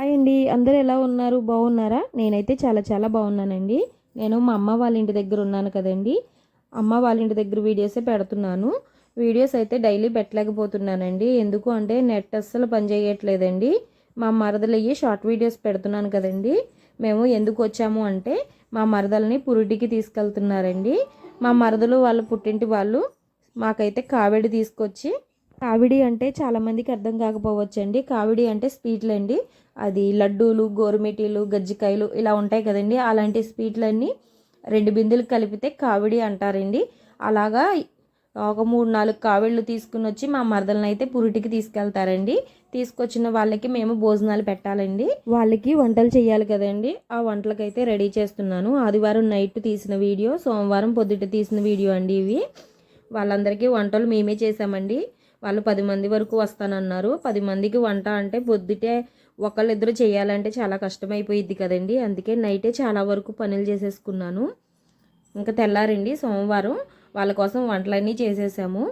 Hi అండి. అందరు ఎలా ఉన్నారు? బాగున్నారా? నేనైతే చాలా చాలా బాగున్నానండి. నేను మా అమ్మ వాళ్ళ ఇంటి దగ్గర ఉన్నాను కదండి. అమ్మ వాళ్ళ ఇంటి దగ్గర వీడియోసే పెడుతున్నాను. వీడియోస్ అయితే డైలీ పెట్టలేకపోతున్నానండి. ఎందుకు అంటే నెట్ అస్సలు పనిచేయట్లేదండి మా మరదలయ్యి షార్ట్ వీడియోస్ పెడుతున్నాను కదండి. మేము ఎందుకు వచ్చాము అంటే మా మరదల్ని పురిటికి తీసుకెళ్తున్నారండి. మా మరదలు వాళ్ళ పుట్టింటి వాళ్ళు మాకైతే కావేడి తీసుకొచ్చి కావిడి అంటే చాలామందికి అర్థం కాకపోవచ్చండి. కావిడి అంటే స్వీట్లు అండి అది లడ్డూలు గోరుమిటీలు గజ్జికాయలు ఇలా ఉంటాయి కదండి. అలాంటి స్వీట్లన్నీ రెండు బిందులు కలిపితే కావిడి అంటారండి. అలాగా ఒక మూడు నాలుగు కావిళ్ళు తీసుకుని వచ్చి మా మరదలను అయితే పురిటికి తీసుకెళ్తారండి. తీసుకొచ్చిన వాళ్ళకి మేము భోజనాలు పెట్టాలండి. వాళ్ళకి వంటలు చేయాలి కదండి. ఆ వంటలకైతే రెడీ చేస్తున్నాను. ఆదివారం నైట్ తీసిన వీడియో సోమవారం పొద్దుట తీసిన వీడియో అండి ఇవి. వాళ్ళందరికీ వంటలు మేమే చేసామండి వాళ్ళు పది మంది వరకు వస్తానన్నారు. పది మందికి వంట అంటే పొద్దుటే ఒకళ్ళిద్దరు చేయాలంటే చాలా కష్టమైపోయిద్ది కదండి. అందుకే నైటే చాలా వరకు పనులు చేసేసుకున్నాను. ఇంకా తెల్లారండి సోమవారం. వాళ్ళ కోసం వంటలన్నీ చేసేసాము.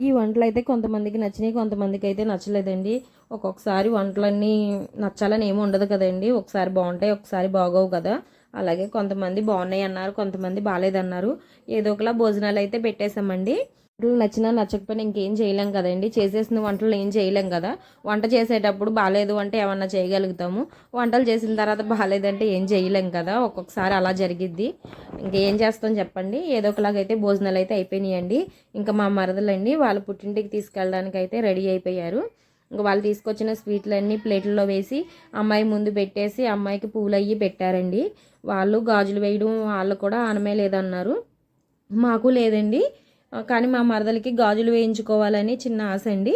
ఈ వంటలు అయితే కొంతమందికి నచ్చినాయి కొంతమందికి అయితే నచ్చలేదండి. ఒక్కొక్కసారి వంటలన్నీ నచ్చాలని ఏమి ఉండదు కదండి. ఒకసారి బాగుంటాయి ఒకసారి బాగోవు కదా. అలాగే కొంతమంది బాగున్నాయి అన్నారు కొంతమంది బాగాలేదన్నారు. ఏదో ఒకలా భోజనాలు అయితే పెట్టేశామండి వంటలు నచ్చినా నచ్చకపోయినా ఇంకేం చేయలేం కదండి. చేసేసిన వంటలు ఏం చేయలేం కదా. వంట చేసేటప్పుడు బాగాలేదు అంటే ఏమన్నా చేయగలుగుతాము. వంటలు చేసిన తర్వాత బాగాలేదంటే ఏం చేయలేం కదా. ఒక్కొక్కసారి అలా జరిగిద్ది. ఇంకేం చేస్తాం చెప్పండి. ఏదో ఒకలాగైతే భోజనాలు అయితే అయిపోయినాయండి. ఇంకా మా మరదలండి వాళ్ళ పుట్టింటికి తీసుకెళ్ళడానికి అయితే రెడీ అయిపోయారు. ఇంకా వాళ్ళు తీసుకొచ్చిన స్వీట్లన్నీ ప్లేట్లలో వేసి అమ్మాయి ముందు పెట్టేసి అమ్మాయికి పూలు అయ్యి పెట్టారండి. వాళ్ళు గాజులు వేయడం వాళ్ళు కూడా ఆనమే లేదన్నారు. మాకు లేదండి. కానీ మా మరదలకి గాజులు వేయించుకోవాలని చిన్న ఆశ అండి.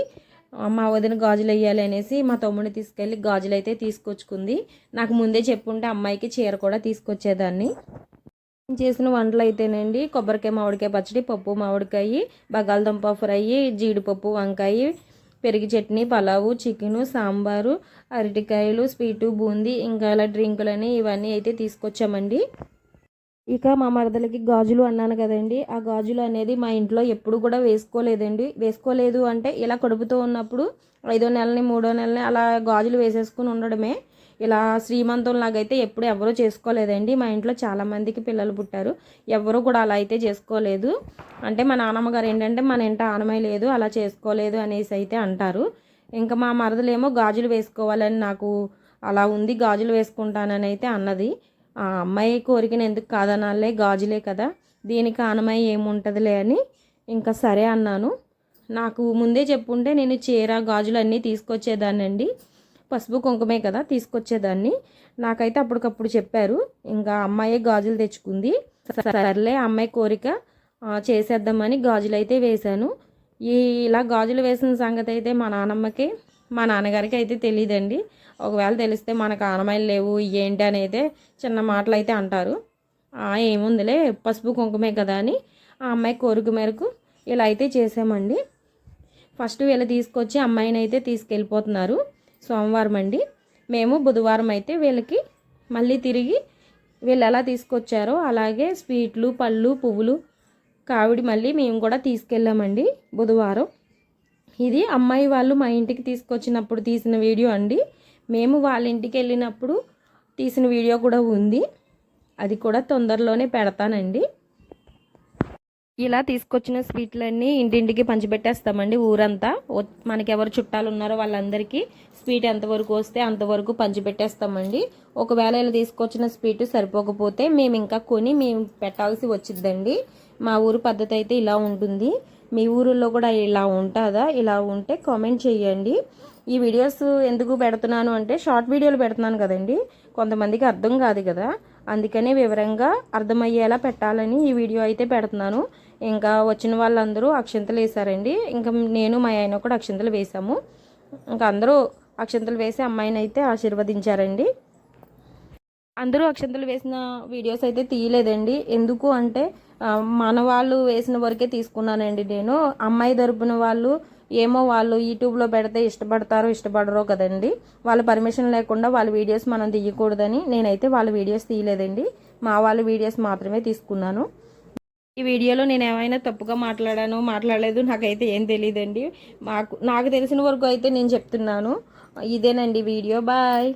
మా వదిన గాజులు వేయాలి అనేసి మా తమ్ముడిని తీసుకెళ్ళి గాజులు అయితే తీసుకొచ్చుకుంది. నాకు ముందే చెప్పుంటే అమ్మాయికి చీర కూడా తీసుకొచ్చేదాన్ని. చేసిన వంటలు అయితేనండి కొబ్బరికాయ మామిడికాయ పచ్చడి పప్పు మామిడికాయ బంగాళదుంప ఫ్రై జీడిపప్పు వంకాయ పెరుగు చట్నీ పలావు చికెను సాంబారు అరటికాయలు స్వీటు బూందీ ఇంకా ఇలా డ్రింకులని ఇవన్నీ అయితే తీసుకొచ్చామండి. ఇక మా మరదలకి గాజులు అన్నాను కదండి. ఆ గాజులు అనేది మా ఇంట్లో ఎప్పుడు కూడా వేసుకోలేదండి. వేసుకోలేదు అంటే ఇలా కడుపుతూ ఉన్నప్పుడు ఐదో నెలని మూడో నెలని అలా గాజులు వేసేసుకుని ఉండడమే. ఇలా శ్రీమంతం లాగైతే ఎప్పుడు ఎవరూ చేసుకోలేదండి. మా ఇంట్లో చాలామందికి పిల్లలు పుట్టారు. ఎవరు కూడా అలా అయితే చేసుకోలేదు. అంటే మా నాన్నమ్మ గారు ఏంటంటే మన ఇంట ఆనమై లేదు అలా చేసుకోలేదు అనేసి అయితే అంటారు. ఇంకా మా మరదలేమో గాజులు వేసుకోవాలని నాకు అలా ఉంది గాజులు వేసుకుంటానని అయితే అన్నది. ఆ అమ్మాయి కోరికను ఎందుకు కాదనాలే? గాజులే కదా. దీనికి ఆనమై ఏముంటుందిలే అని ఇంకా సరే అన్నాను. నాకు ముందే చెప్పుంటే నేను చీర గాజులు అన్నీ తీసుకొచ్చేదాన్నండి. పసుపు కుంకుమే కదా తీసుకొచ్చేదాన్ని. నాకైతే అప్పటికప్పుడు చెప్పారు. ఇంకా అమ్మాయి గాజులు తెచ్చుకుంది. సర్లే అమ్మాయి కోరిక చేసేద్దామని గాజులు అయితే వేశాను. ఈ ఇలా గాజులు వేసిన సంగతి అయితే మా నానమ్మకి మా నాన్నగారికి అయితే తెలియదండి ఒకవేళ తెలిస్తే మనకు ఆనమాయిలు లేవు ఏంటి అని అయితే చిన్న మాటలు అయితే అంటారు ఏముందిలే పసుపు కుంకుమే కదా అని ఆ అమ్మాయి కోరిక మేరకు ఇలా అయితే చేసామండి ఫస్ట్ వీళ్ళు తీసుకొచ్చి అమ్మాయిని అయితే తీసుకెళ్ళిపోతున్నారు సోమవారం అండి. మేము బుధవారం అయితే వీళ్ళకి మళ్ళీ తిరిగి వీళ్ళు ఎలా తీసుకొచ్చారో అలాగే స్వీట్లు పళ్ళు పువ్వులు కావిడి మళ్ళీ మేము కూడా తీసుకెళ్ళామండి బుధవారం. ఇది అమ్మాయి వాళ్ళు మా ఇంటికి తీసుకొచ్చినప్పుడు తీసిన వీడియో అండి. మేము వాళ్ళ ఇంటికి వెళ్ళినప్పుడు తీసిన వీడియో కూడా ఉంది. అది కూడా తొందరలోనే పెడతానండి. ఇలా తీసుకొచ్చిన స్వీట్లన్నీ ఇంటింటికి పంచిపెట్టేస్తామండి ఊరంతా. మనకి ఎవరు చుట్టాలు ఉన్నారో వాళ్ళందరికీ స్వీట్ ఎంతవరకు వస్తే అంతవరకు పంచిపెట్టేస్తామండి. ఒకవేళ ఇలా తీసుకొచ్చిన స్వీట్ సరిపోకపోతే మేము ఇంకా కొని మేము పెట్టాల్సి వచ్చిందండి మా ఊరు పద్ధతి అయితే ఇలా ఉంటుంది. మీ ఊరిలో కూడా ఇలా ఉంటుందా? ఇలా ఉంటే కామెంట్ చేయండి. ఈ వీడియోస్ ఎందుకు పెడుతున్నాను అంటే షార్ట్ వీడియోలు పెడుతున్నాను కదండి. కొంతమందికి అర్థం కాదు కదా. అందుకనే వివరంగా అర్థమయ్యేలా పెట్టాలని ఈ వీడియో అయితే పెడుతున్నాను. ఇంకా వచ్చిన వాళ్ళందరూ అక్షంతలు వేశారండి. ఇంకా నేను మా ఆయన కూడా అక్షంతలు వేసాము ఇంకా అందరూ అక్షంతలు వేసి అమ్మాయిని అయితే ఆశీర్వదించారండి. అందరూ అక్షంతలు వేసిన వీడియోస్ అయితే తీయలేదండి. ఎందుకు అంటే మన వాళ్ళు వేసిన వరకే తీసుకున్నానండి నేను. అమ్మాయి తరపున వాళ్ళు ఏమో వాళ్ళు యూట్యూబ్లో పెడితే ఇష్టపడతారో ఇష్టపడరో కదండి. వాళ్ళ పర్మిషన్ లేకుండా వాళ్ళ వీడియోస్ మనం తీయకూడదని నేనైతే వాళ్ళ వీడియోస్ తీయలేదండి. మా వాళ్ళ వీడియోస్ మాత్రమే తీసుకున్నాను. ఈ వీడియోలో నేను ఏమైనా తప్పుగా మాట్లాడాను మాట్లాడలేదు నాకైతే ఏం తెలియదండి మాకు నాకు తెలిసిన వరకు అయితే నేను చెప్తున్నాను. ఇదేనండి వీడియో. బాయ్.